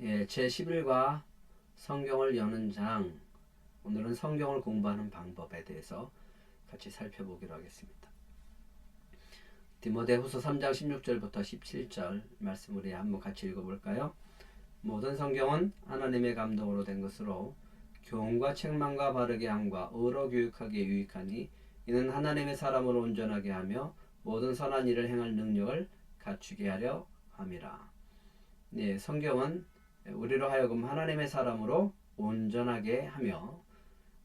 예, 제11과 성경을 여는 장 오늘은 성경을 공부하는 방법에 대해서 같이 살펴보기로 하겠습니다. 디모데후서 3장 16절부터 17절 말씀 우리 한번 같이 읽어볼까요? 모든 성경은 하나님의 감동으로 된 것으로 교훈과 책망과 바르게 함과 의로 교육하기에 유익하니 이는 하나님의 사람으로 온전하게 하며 모든 선한 일을 행할 능력을 갖추게 하려 함이라. 네, 성경은 우리로 하여금 하나님의 사람으로 온전하게 하며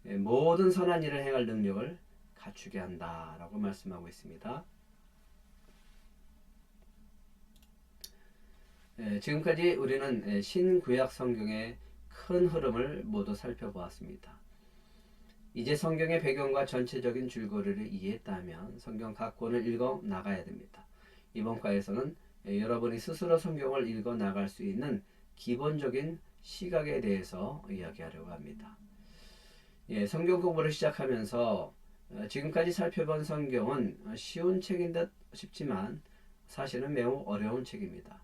예, 모든 선한 일을 행할 능력을 갖추게 한다라고 말씀하고 있습니다. 예, 지금까지 우리는 예, 신구약 성경의 큰 흐름을 모두 살펴보았습니다. 이제 성경의 배경과 전체적인 줄거리를 이해했다면 성경 각 권을 읽어 나가야 됩니다. 이번 과에서는 예, 여러분이 스스로 성경을 읽어 나갈 수 있는 기본적인 시각에 대해서 이야기하려고 합니다. 예, 성경 공부를 시작하면서 어, 지금까지 살펴본 성경은 쉬운 책인 듯 싶지만 사실은 매우 어려운 책입니다.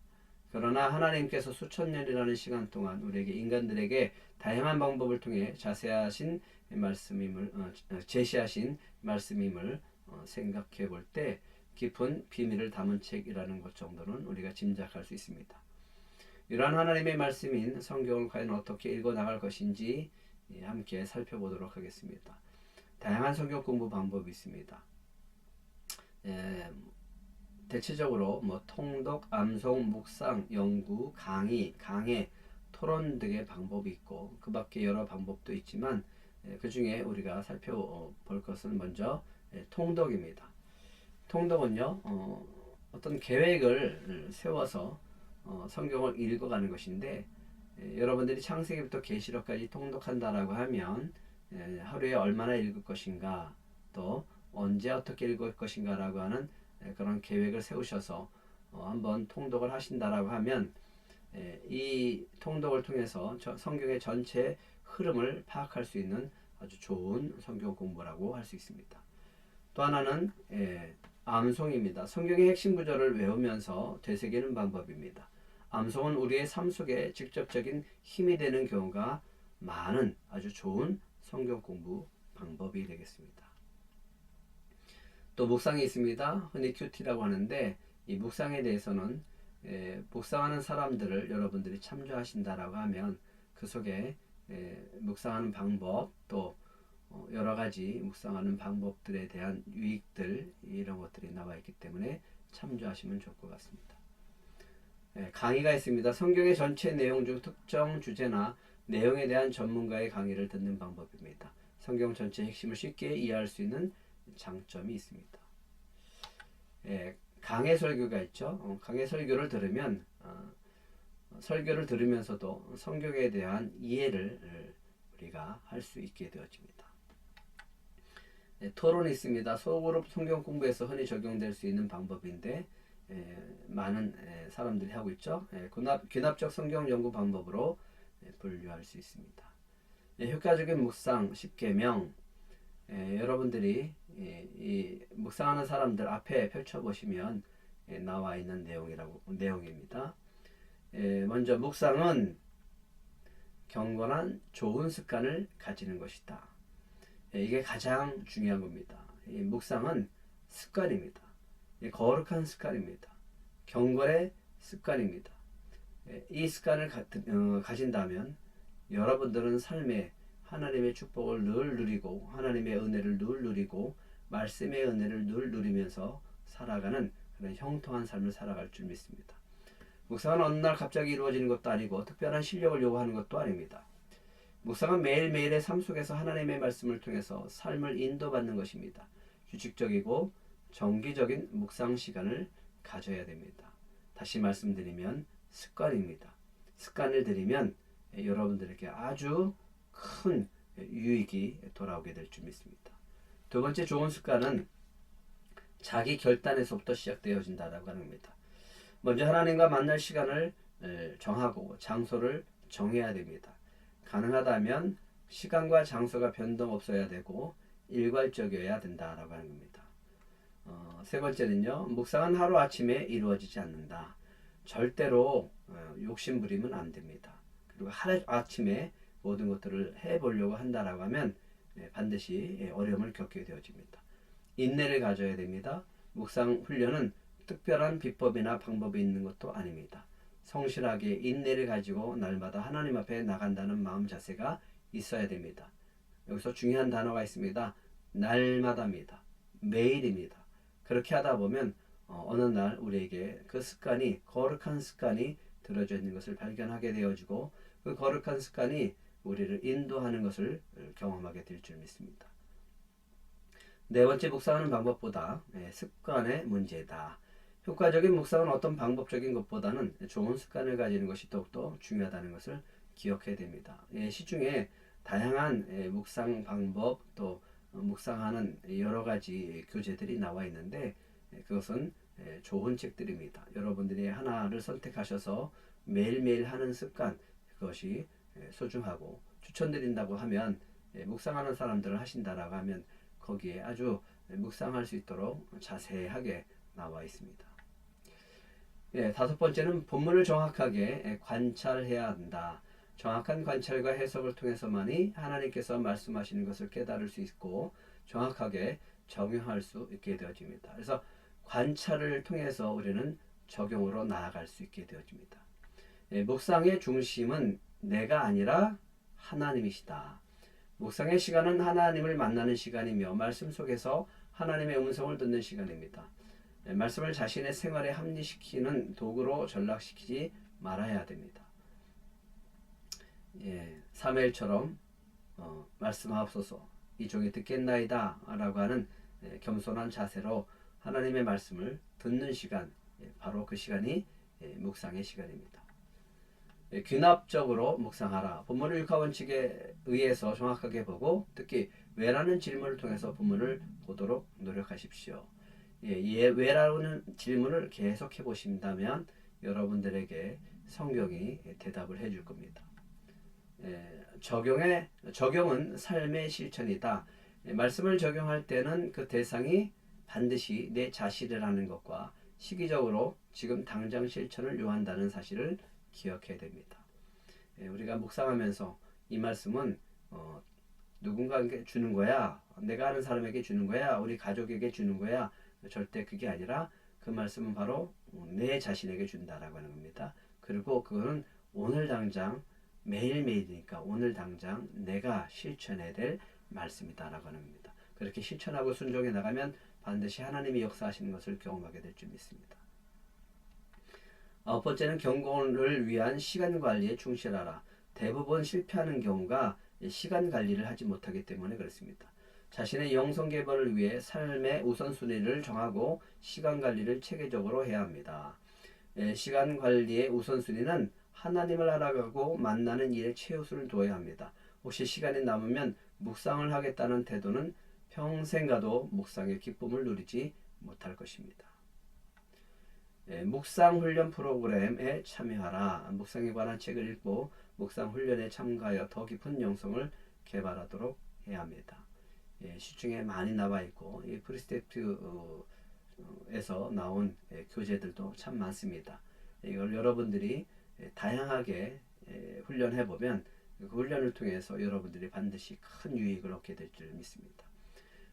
그러나 하나님께서 수천 년이라는 시간 동안 우리에게 인간들에게 다양한 방법을 통해 자세하신 말씀임을 어, 제시하신 말씀임을 어, 생각해 볼 때 깊은 비밀을 담은 책이라는 것 정도는 우리가 짐작할 수 있습니다. 이러한 하나님의 말씀인 성경을 과연 어떻게 읽어 나갈 것인지 예, 함께 살펴보도록 하겠습니다. 다양한 성경 공부 방법이 있습니다. 예, 대체적으로 뭐 통독, 암송, 묵상, 연구, 강의, 강해, 토론 등의 방법이 있고 그 밖에 여러 방법도 있지만 예, 그 중에 우리가 살펴볼 것은 먼저 예, 통독입니다. 통독은요 어, 어떤 계획을 세워서 어, 성경을 읽어가는 것인데 예, 여러분들이 창세기부터 계시록까지 통독한다라고 하면 예, 하루에 얼마나 읽을 것인가 또 언제 어떻게 읽을 것인가라고 하는 예, 그런 계획을 세우셔서 어, 한번 통독을 하신다라고 하면 예, 이 통독을 통해서 저 성경의 전체 흐름을 파악할 수 있는 아주 좋은 성경 공부라고 할 수 있습니다. 또 하나는 예, 암송입니다. 성경의 핵심 구절을 외우면서 되새기는 방법입니다. 암송은 우리의 삶 속에 직접적인 힘이 되는 경우가 많은 아주 좋은 성경 공부 방법이 되겠습니다. 또 묵상이 있습니다. 흔히 큐티라고 하는데 이 묵상에 대해서는 에, 묵상하는 사람들을 여러분들이 참조하신다라고 하면 그 속에 에, 묵상하는 방법 또 어, 여러 가지 묵상하는 방법들에 대한 유익들 이런 것들이 나와 있기 때문에 참조하시면 좋을 것 같습니다. 예, 강의가 있습니다. 성경의 전체 내용 중 특정 주제나 내용에 대한 전문가의 강의를 듣는 방법입니다. 성경 전체 핵심을 쉽게 이해할 수 있는 장점이 있습니다. 예, 강해 설교가 있죠. 어, 강해 설교를 들으면 어, 설교를 들으면서도 성경에 대한 이해를 우리가 할 수 있게 되어집니다. 예, 토론이 있습니다. 소그룹 성경 공부에서 흔히 적용될 수 있는 방법인데 예, 많은 예, 사람들이 하고 있죠. 예, 귀납, 귀납 적 성경 연구 방법으로 예, 분류할 수 있습니다. 예, 효과적인 묵상 10계명 예, 여러분들이 예, 이 묵상하는 사람들 앞에 펼쳐보시면 예, 나와 있는 내용이라고 내용입니다. 예, 먼저 묵상은 경건한 좋은 습관을 가지는 것이다. 예, 이게 가장 중요한 겁니다. 이 묵상은 습관입니다. 예, 거룩한 습관입니다. 경건의 습관입니다. 예, 이 습관을 가, 어, 가진다면 여러분들은 삶에 하나님의 축복을 늘 누리고 하나님의 은혜를 늘 누리고 말씀의 은혜를 늘 누리면서 살아가는 그런 형통한 삶을 살아갈 줄 믿습니다. 묵상은 어느 날 갑자기 이루어지는 것도 아니고 특별한 실력을 요구하는 것도 아닙니다. 묵상은 매일매일의 삶 속에서 하나님의 말씀을 통해서 삶을 인도받는 것입니다. 규칙적이고 정기적인 묵상 시간을 가져야 됩니다. 다시 말씀드리면 습관입니다. 습관을 들이면 여러분들에게 아주 큰 유익이 돌아오게 될 줄 믿습니다. 두 번째 좋은 습관은 자기 결단에서부터 시작되어진다라고 겁니다. 먼저 하나님과 만날 시간을 정하고 장소를 정해야 됩니다. 가능하다면 시간과 장소가 변동 없어야 되고 일괄적이어야 된다라고 하는 겁니다. 어, 세 번째는요, 묵상은 하루 아침에 이루어지지 않는다. 절대로 어, 욕심 부리면 안 됩니다. 그리고 하루 아침에 모든 것들을 해보려고 한다라고 하면 예, 반드시 예, 어려움을 겪게 되어집니다. 인내를 가져야 됩니다. 묵상 훈련은 특별한 비법이나 방법이 있는 것도 아닙니다. 성실하게 인내를 가지고 날마다 하나님 앞에 나간다는 마음 자세가 있어야 됩니다. 여기서 중요한 단어가 있습니다. 날마다입니다. 매일입니다. 그렇게 하다 보면 어, 느날 우리에게 그 습관이 거룩한 습관이 들어져 있는 것을 발견하게 되어지고 그 거룩한 습관이 우리를 인도하는 것을 경험하게 될 줄 믿습니다. 네 번째 묵상하는 방법보다 예, 습관의 문제다. 효과적인 묵상은 어떤 방법적인 것보다는 좋은 습관을 가지는 것이 더욱더 중요하다는 것을 기억해야 됩니다. 예, 시중에 다양한 예, 묵상 방법 또 묵상하는 여러 가지 교재들이 나와 있는데 예, 그것은 예, 좋은 책들입니다. 여러분들이 하나를 선택하셔서 매일매일 하는 습관 그것이 예, 소중하고 추천드린다고 하면 예, 묵상하는 사람들을 하신다라고 하면 거기에 아주 묵상할 수 있도록 자세하게 나와 있습니다. 예, 다섯 번째는 본문을 정확하게 예, 관찰해야 한다. 정확한 관찰과 해석을 통해서만이 하나님께서 말씀하시는 것을 깨달을 수 있고 정확하게 적용할 수 있게 되어집니다. 그래서 관찰을 통해서 우리는 적용으로 나아갈 수 있게 되어집니다. 예, 묵상의 중심은 내가 아니라 하나님이시다. 묵상의 시간은 하나님을 만나는 시간이며 말씀 속에서 하나님의 음성을 듣는 시간입니다. 예, 말씀을 자신의 생활에 합리시키는 도구로 전락시키지 말아야 됩니다. 예, 사무엘처럼 어, 말씀하옵소서 이 종이 듣겠나이다 라고 하는 예, 겸손한 자세로 하나님의 말씀을 듣는 시간 예, 바로 그 시간이 예, 묵상의 시간입니다. 예, 귀납적으로 묵상하라. 본문을 육하 원칙에 의해서 정확하게 보고 특히 왜라는 질문을 통해서 본문을 보도록 노력하십시오. 예, 예, 왜라는 질문을 계속해 보신다면 여러분들에게 성경이 대답을 해줄 겁니다. 예, 적용의 적용은 삶의 실천이다. 예, 말씀을 적용할 때는 그 대상이 반드시 내 자신이라는 것과 시기적으로 지금 당장 실천을 요한다는 사실을 기억해야 됩니다. 예, 우리가 묵상하면서 이 말씀은 어, 누군가에게 주는 거야, 내가 아는 사람에게 주는 거야, 우리 가족에게 주는 거야. 절대 그게 아니라 그 말씀은 바로 내 자신에게 준다라고 하는 겁니다. 그리고 그거는 오늘 당장 매일매일이니까 오늘 당장 내가 실천해야 될 말씀이다라고 겁니다. 그렇게 실천하고 순종해 나가면 반드시 하나님이 역사하시는 것을 경험하게 될 줄 믿습니다. 아홉 번째는 경건을 위한 시간 관리에 충실하라. 대부분 실패하는 경우가 시간 관리를 하지 못하기 때문에 그렇습니다. 자신의 영성 개발을 위해 삶의 우선순위를 정하고 시간 관리를 체계적으로 해야 합니다. 예, 시간 관리의 우선순위는 하나님을 알아가고 만나는 일에 최우선을 두어야 합니다. 혹시 시간이 남으면 묵상을 하겠다는 태도는 평생 가도 묵상의 기쁨을 누리지 못할 것입니다. 예, 묵상 훈련 프로그램에 참여하라. 묵상에 관한 책을 읽고 묵상 훈련에 참가하여 더 깊은 영성을 개발하도록 해야 합니다. 예, 시중에 많이 나와 있고 이 프리스테프에서 나온 예, 교재들도 참 많습니다. 이걸 여러분들이 예, 다양하게 예, 훈련해 보면 그 훈련을 통해서 여러분들이 반드시 큰 유익을 얻게 될 줄 믿습니다.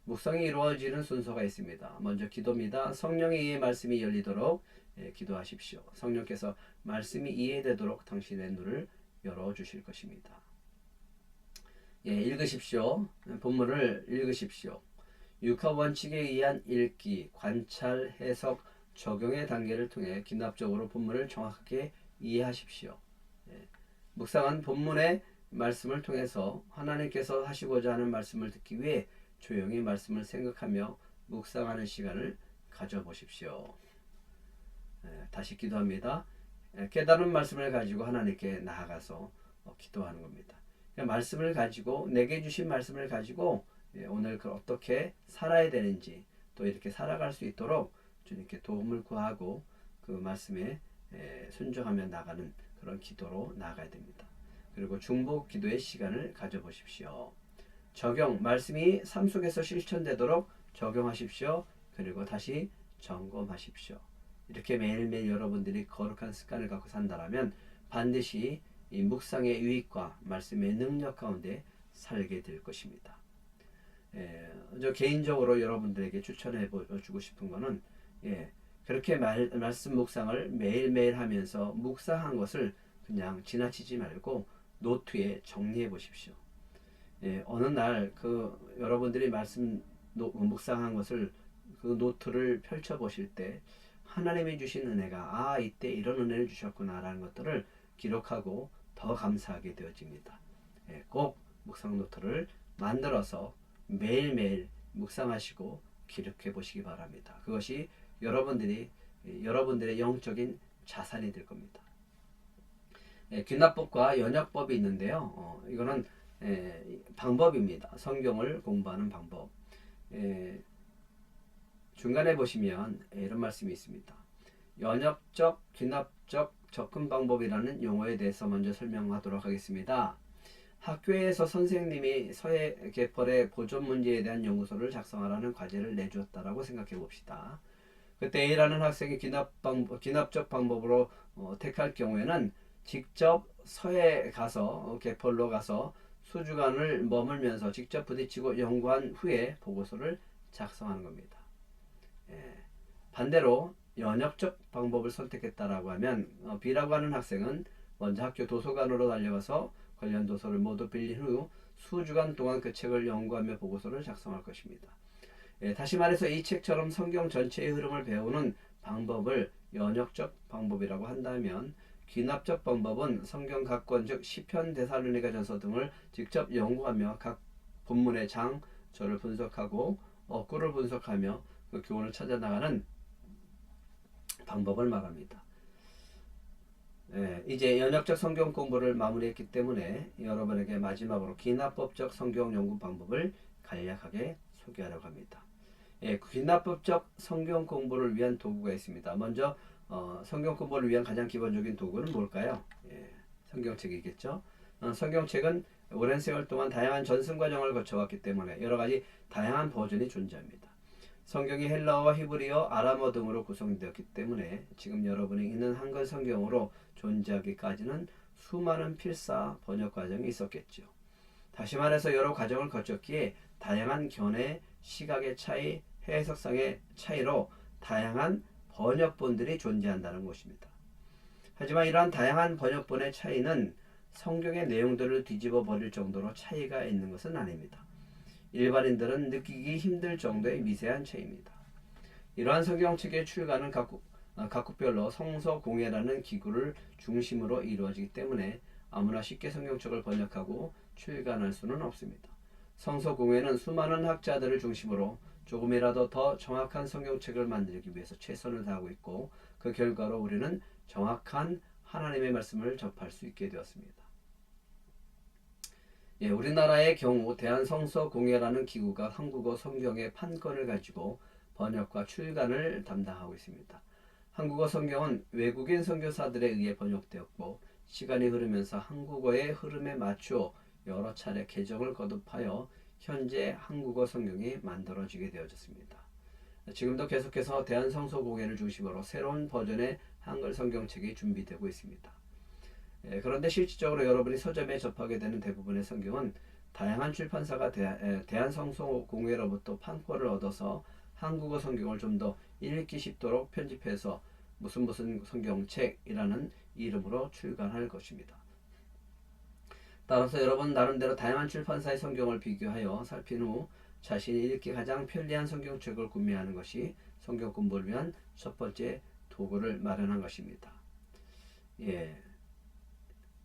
묵상이 이루어지는 순서가 있습니다. 먼저 기도입니다. 성령의 말씀이 열리도록 예, 기도하십시오. 성령께서 말씀이 이해되도록 당신의 눈을 열어 주실 것입니다. 예, 읽으십시오. 본문을 읽으십시오. 육하 원칙에 의한 읽기, 관찰, 해석, 적용의 단계를 통해 기납적으로 본문을 정확하게 이해하십시오. 예, 묵상은 본문의 말씀을 통해서 하나님께서 하시고자 하는 말씀을 듣기 위해 조용히 말씀을 생각하며 묵상하는 시간을 가져보십시오. 예, 다시 기도합니다. 예, 깨달은 말씀을 가지고 하나님께 나아가서 어, 기도하는 겁니다. 그러니까 말씀을 가지고 내게 주신 말씀을 가지고 예, 오늘 그 어떻게 살아야 되는지 또 이렇게 살아갈 수 있도록 주님께 도움을 구하고 그 말씀에 예, 순종하며 나가는 그런 기도로 나가야 됩니다. 그리고 중복 기도의 시간을 가져보십시오. 적용 말씀이 삶 속에서 실천되도록 적용하십시오. 그리고 다시 점검하십시오. 이렇게 매일매일 여러분들이 거룩한 습관을 갖고 산다라면 반드시 이 묵상의 유익과 말씀의 능력 가운데 살게 될 것입니다. 예, 저 개인적으로 여러분들에게 추천해 주고 싶은 거는 예, 그렇게 말, 말씀 묵상을 매일매일 하면서 묵상한 것을 그냥 지나치지 말고 노트에 정리해 보십시오. 예, 어느 날 그 여러분들이 말씀 노, 묵상한 것을 그 노트를 펼쳐 보실 때 하나님이 주신 은혜가 아 이때 이런 은혜를 주셨구나라는 것들을 기록하고 더 감사하게 되어집니다. 예, 꼭 묵상 노트를 만들어서 매일매일 묵상하시고 기록해 보시기 바랍니다. 그것이 여러분들이 여러분들의 영적인 자산이 될 겁니다. 예, 귀납법과 연역법이 있는데요. 어, 이거는 예, 방법입니다. 성경을 공부하는 방법. 예, 중간에 보시면 이런 말씀이 있습니다. 연역적, 귀납적 접근 방법이라는 용어에 대해서 먼저 설명하도록 하겠습니다. 학교에서 선생님이 서해 개펄의 보존 문제에 대한 연구소를 작성하라는 과제를 내주었다라고 생각해 봅시다. 그때 A라는 학생이 귀납 방법, 귀납적 방법으로 어, 택할 경우에는 직접 서해 가서 개펄로 가서 수주간을 머물면서 직접 부딪히고 연구한 후에 보고서를 작성하는 겁니다. 예. 반대로 연역적 방법을 선택했다라고 하면 어, B라고 하는 학생은 먼저 학교 도서관으로 달려가서 관련 도서를 모두 빌린 후 수주간 동안 그 책을 연구하며 보고서를 작성할 것입니다. 예, 다시 말해서 이 책처럼 성경 전체의 흐름을 배우는 방법을 연역적 방법이라고 한다면 귀납적 방법은 성경 각권 즉 시편 대살로니가 전서 등을 직접 연구하며 각 본문의 장 절을 분석하고 어구를 분석하며 그 교훈을 찾아 나가는 방법을 말합니다. 예, 이제 연역적 성경 공부를 마무리했기 때문에 여러분에게 마지막으로 기납법적 성경 연구 방법을 간략하게 소개하려고 합니다. 예, 기납법적 성경 공부를 위한 도구가 있습니다. 먼저 어, 성경 공부를 위한 가장 기본적인 도구는 뭘까요? 예, 성경책이겠죠. 어, 성경책은 오랜 세월 동안 다양한 전승 과정을 거쳐왔기 때문에 여러 가지 다양한 버전이 존재합니다. 성경이 헬라어와 히브리어, 아람어 등으로 구성되었기 때문에 지금 여러분이 있는 한글 성경으로 존재하기까지는 수많은 필사 번역 과정이 있었겠죠. 다시 말해서 여러 과정을 거쳤기에 다양한 견해, 시각의 차이, 해석상의 차이로 다양한 번역본들이 존재한다는 것입니다. 하지만 이러한 다양한 번역본의 차이는 성경의 내용들을 뒤집어 버릴 정도로 차이가 있는 것은 아닙니다. 일반인들은 느끼기 힘들 정도의 미세한 차이입니다. 이러한 성경책의 출간은 각국, 어, 각국별로 성서공회라는 기구를 중심으로 이루어지기 때문에 아무나 쉽게 성경책을 번역하고 출간할 수는 없습니다. 성서공회는 수많은 학자들을 중심으로 조금이라도 더 정확한 성경책을 만들기 위해서 최선을 다하고 있고 그 결과로 우리는 정확한 하나님의 말씀을 접할 수 있게 되었습니다. 예, 우리나라의 경우 대한성서공회라는 기구가 한국어 성경의 판권을 가지고 번역과 출간을 담당하고 있습니다. 한국어 성경은 외국인 선교사들에 의해 번역되었고 시간이 흐르면서 한국어의 흐름에 맞추어 여러 차례 개정을 거듭하여 현재 한국어 성경이 만들어지게 되어졌습니다. 지금도 계속해서 대한성서공회를 중심으로 새로운 버전의 한글 성경책이 준비되고 있습니다. 예, 그런데 실질적으로 여러분이 서점에 접하게 되는 대부분의 성경은 다양한 출판사가 대한 성서공회로부터 판권을 얻어서 한국어 성경을 좀 더 읽기 쉽도록 편집해서 무슨 무슨 성경책이라는 이름으로 출간할 것입니다. 따라서 여러분 나름대로 다양한 출판사의 성경을 비교하여 살핀 후 자신이 읽기 가장 편리한 성경책을 구매하는 것이 성경 공부를 위한 첫 번째 도구를 마련한 것입니다. 예.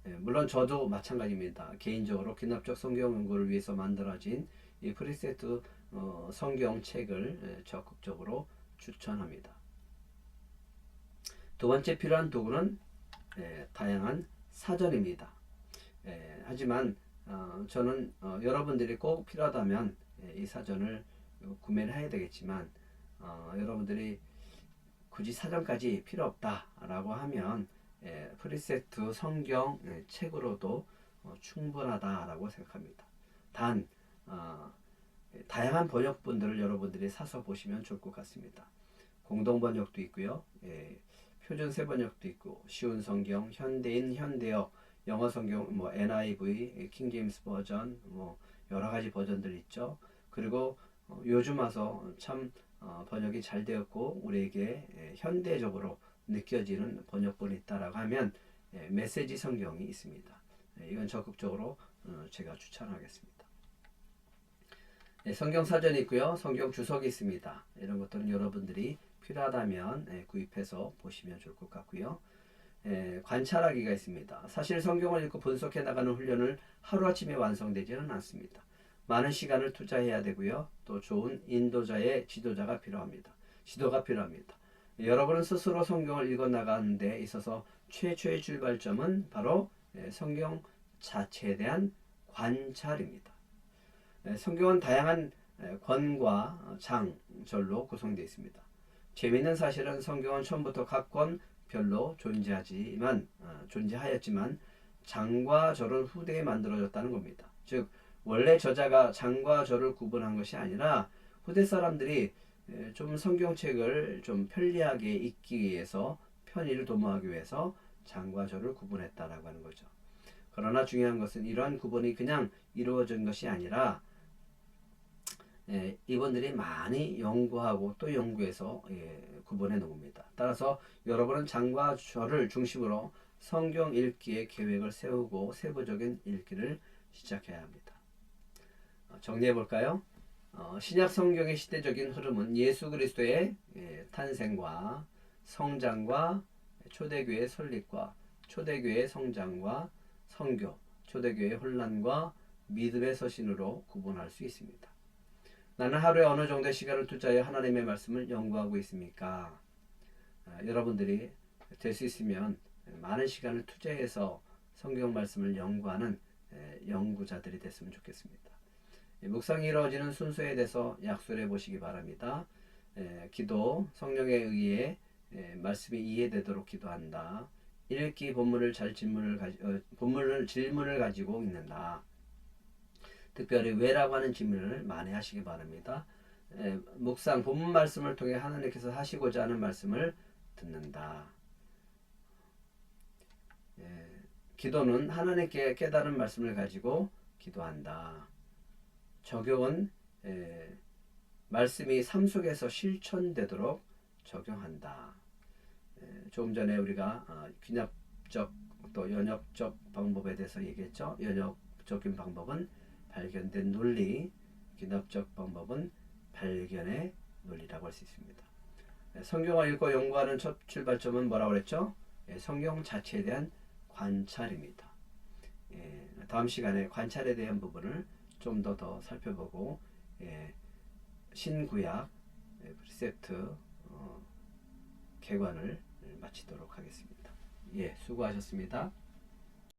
예, 물론 저도 마찬가지입니다. 개인적으로 기납적 성경 연구를 위해서 만들어진 이 프리세트 어, 성경책을 예, 적극적으로 추천합니다. 두 번째 필요한 도구는 예, 다양한 사전입니다. 예, 하지만 어, 저는 어, 여러분들이 꼭 필요하다면 예, 이 사전을 구매를 해야 되겠지만 어, 여러분들이 굳이 사전까지 필요 없다라고 하면 예, 프리세트 성경 예, 책으로도 어, 충분하다라고 생각합니다. 단 어, 다양한 번역본들을 여러분들이 사서 보시면 좋을 것 같습니다. 공동 번역도 있고요. 예, 표준 세 번역도 있고 쉬운 성경, 현대인, 현대어 영어 성경 뭐 NIV, 킹 제임스 버전 뭐 여러 가지 버전들 있죠. 그리고 어, 요즘 와서 참 어, 번역이 잘 되었고 우리에게 예, 현대적으로 느껴지는 번역본이 있다라고 하면 예, 메시지 성경이 있습니다. 예, 이건 적극적으로 어, 제가 추천하겠습니다. 예, 성경 사전이 있고요. 성경 주석이 있습니다. 이런 것들은 여러분들이 필요하다면 예, 구입해서 보시면 좋을 것 같고요. 예, 관찰하기가 있습니다. 사실 성경을 읽고 분석해 나가는 훈련을 하루아침에 완성되지는 않습니다. 많은 시간을 투자해야 되고요. 또 좋은 인도자의 지도자가 필요합니다. 지도가 필요합니다. 여러분은 스스로 성경을 읽어 나가는 데 있어서 최초의 출발점은 바로 예, 성경 자체에 대한 관찰입니다. 예, 성경은 다양한 예, 권과 장절로 구성되어 있습니다. 재미있는 사실은 성경은 처음부터 각 권 별로 존재하지만 어, 존재하였지만 장과 절은 후대에 만들어졌다는 겁니다. 즉 원래 저자가 장과 절을 구분한 것이 아니라 후대 사람들이 에, 좀 성경책을 좀 편리하게 읽기 위해서 편의를 도모하기 위해서 장과 절을 구분했다라고 하는 거죠. 그러나 중요한 것은 이러한 구분이 그냥 이루어진 것이 아니라 예, 이분들이 많이 연구하고 또 연구해서 예, 구분해 놓습니다. 따라서 여러분은 장과 절을 중심으로 성경 읽기의 계획을 세우고 세부적인 읽기를 시작해야 합니다. 어, 정리해 볼까요? 어, 신약 성경의 시대적인 흐름은 예수 그리스도의 예, 탄생과 성장과 초대교회 설립과 초대교회 성장과 성교, 초대교회 혼란과 믿음의 서신으로 구분할 수 있습니다. 나는 하루에 어느 정도의 시간을 투자해 하나님의 말씀을 연구하고 있습니까? 아, 여러분들이 될 수 있으면 많은 시간을 투자해서 성경 말씀을 연구하는 에, 연구자들이 됐으면 좋겠습니다. 예, 묵상이 이루어지는 순서에 대해서 약속해 보시기 바랍니다. 에, 기도, 성령에 의해 에, 말씀이 이해되도록 기도한다. 읽기 본문을 잘 질문을 가지, 어, 본문을 질문을 가지고 읽는다. 특별히 왜라고 하는 질문을 많이 하시기 바랍니다. 에, 묵상 본문 말씀을 통해 하나님께서 하시고자 하는 말씀을 듣는다. 예, 기도는 하나님께 깨달은 말씀을 가지고 기도한다. 적용은 에, 말씀이 삶 속에서 실천되도록 적용한다. 에, 조금 전에 우리가 어, 귀납적 또 연역적 방법에 대해서 얘기했죠. 연역적인 방법은 발견된 논리, 귀납적 방법은 발견의 논리라고 할 수 있습니다. 에, 성경을 읽고 연구하는 첫 출발점은 뭐라고 그랬죠? 에, 성경 자체에 대한 관찰입니다. 예, 다음 시간에 관찰에 대한 부분을 좀 더 더 살펴보고 예, 신구약 예, 프리셉트 어, 개관을 마치도록 하겠습니다. 예, 수고하셨습니다.